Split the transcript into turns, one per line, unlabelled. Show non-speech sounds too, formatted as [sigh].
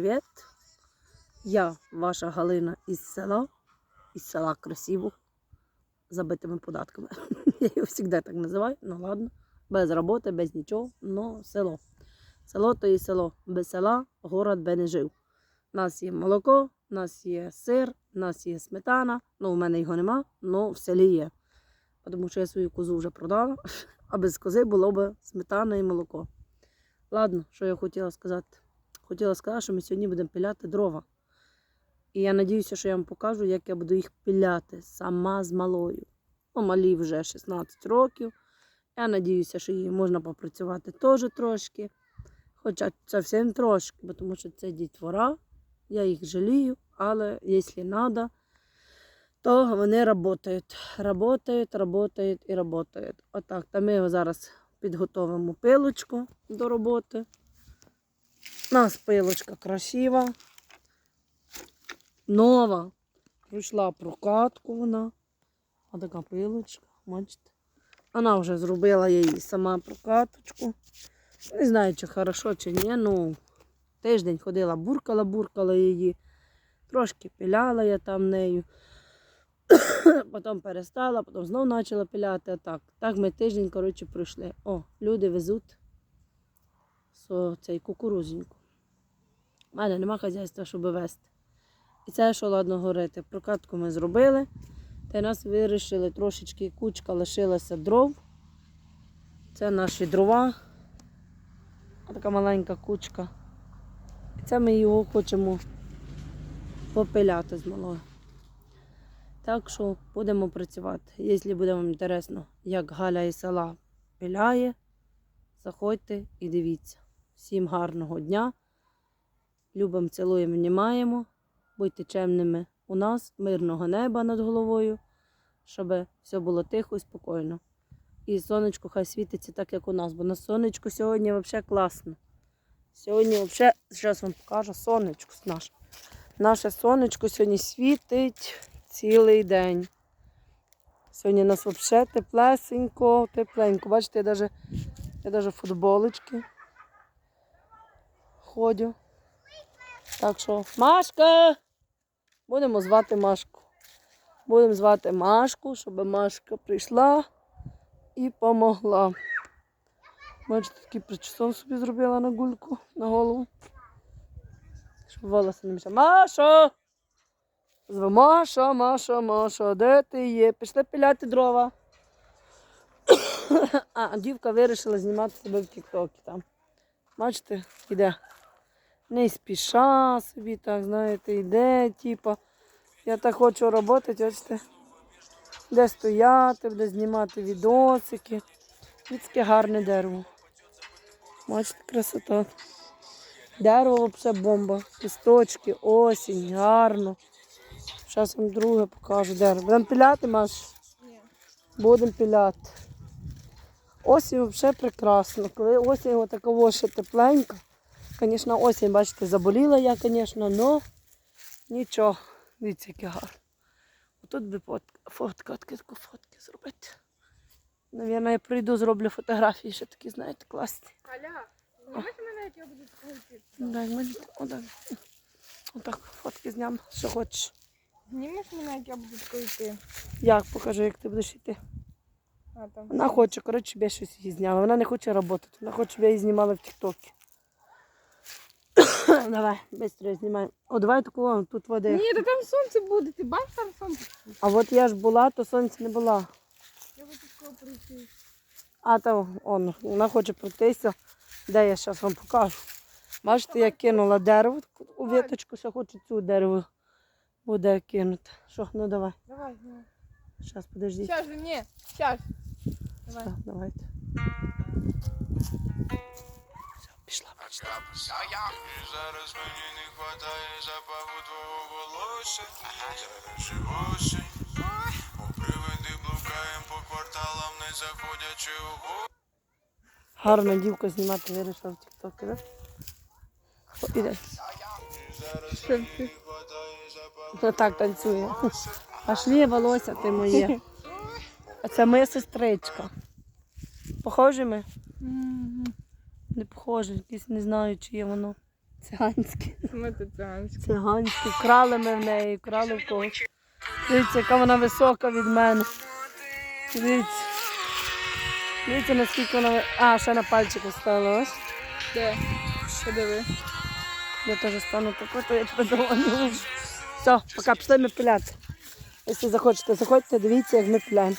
привіт! Я ваша Галина із села, із села красиво, забитими податками. [laughs] Я його завжди так називаю, ну ладно, без роботи, без нічого, но село. Село то і село. Без села город би не жив. У нас є молоко, у нас є сир, у нас є сметана. Ну, у мене його нема, але в селі є. Тому що я свою козу вже продала, [laughs] а без кози було б сметана і молоко. Ладно, що я хотіла сказати. Хотіла сказати, що ми сьогодні будемо пиляти дрова. І я надіюся, що я вам покажу, як я буду їх пиляти сама з малою. Ну, малі вже 16 років. Я надіюся, що її можна попрацювати теж трошки. Хоча зовсім трошки, бо тому що це дітвора, я їх жалію, але якщо треба, то вони працюють. Работають, працюють і працюють. Отак. Та ми його зараз підготовимо пилочку до роботи. У нас пилочка красива, нова. Пройшла прокатку вона. А така пилочка, бачите. Вона вже зробила її сама прокаточку. Не знаю, чи хорошо, чи ні. Ну, тиждень ходила, буркала, буркала її. Трошки пиляла я там нею. [coughs] потім перестала, потім знову почала пиляти. Так, так ми тиждень коротше, пройшли. О, люди везуть цей кукурузеньку. У мене нема хазяйства, щоб везти. І це, що ладно говорити, прокатку ми зробили. Та й нас вирішили трошечки кучка лишилася дров. Це наші дрова. Така маленька кучка. І це ми його хочемо попиляти з малою. Так що будемо працювати. Якщо буде вам інтересно, як Галя із села пиляє, заходьте і дивіться. Всім гарного дня. Любимо, цілуємо, внімаємо. Будьте чемними у нас, мирного неба над головою, щоб все було тихо і спокійно. І сонечко хай світиться так, як у нас, бо на сонечку сьогодні взагалі класно. Сьогодні взагалі, зараз вам покажу сонечко наше. Наше сонечко сьогодні світить цілий день. Сьогодні у нас взагалі теплесенько, тепленько. Бачите, я навіть, я навіть футболочки ходю. Так що, Машка! Будемо звати Машку. Будемо звати Машку, щоб Машка прийшла і помогла. Бачите, такий причесон собі зробила на гульку на голову. Щоб волоси не мішали. Машо! Зве Маша, Маша, Маша, де ти є? Пішли пиляти дрова. [coughs] А, дівка вирішила знімати себе в Тіктокі там. Бачите, іде. Не спіша собі, так, знаєте, йде, типа. Я так хочу роботи, бачите. Де стояти, де знімати відосики. Таке гарне дерево. Бачите, красота. Дерево взагалі бомба. Листочки, осінь, гарно. Зараз вам друге покажу дерево. Будемо піляти, Маш?
Ні.
Будемо піляти. Осінь взагалі прекрасно. Коли осінь такого ще тепленька. Звісно, осінь, бачите, заболіла я, звісно, але нічого. Дивіться, яке гарно. Отут би фотка, таку фотки зробити. Навірно, я прийду, зроблю фотографії, ще такі, знаєте, класні.
Аля, знімеш мене, як я буду скрутити?
Дай мені отак. Отак фотки зням, що хочеш.
Знімеш мене, як я буду скрутити?
Як покажу, як ти будеш йти.
А, там.
Вона хоче, коротше, щоб я щось її зняла. Вона не хоче працювати. Вона хоче, щоб я її знімала в Тіктокі. [coughs] давай, швидко знімай. О, давай таку, тут води.
Ні, то там сонце буде, ти бачиш там сонце?
А от я ж була, то сонця не була.
Я хочу такого прийти.
А то он, вона хоче пройтися, де я зараз вам покажу. Бачите, я кинула дерево у віточку, ще хочу цю дерево буде кинути. Що, ну давай.
Давай, знімай.
Зараз, подожди.
Же, ні, щас. Давай.
Все, давайте.
І зараз мені не хватає запаху твого волосся Зараз же осінь Мов привиди блукаєм по кварталам, не заходячи у гості
Гарна дівка знімати вирішила в Тіктокі, да? О, іде.
І зараз мені не хватає запаху
Ну так танцює. Пошли, волосся ти моє. А це моя сестричка. Похожі ми? Не похоже, якісь не знаю, чи є воно. Циганські.
Ми тут циганські.
Циганські. Крали ми в неї, крали в когось. Дивіться, яка вона висока від мене. Дивіться. Дивіться, наскільки вона. А, ще на пальчику стала. Ось.
Де? Подиви.
Я теж стану тако, то я тебе догоню. Все, пока пішли ми пиляти. Якщо захочете, заходьте, дивіться, як ми пиляємо.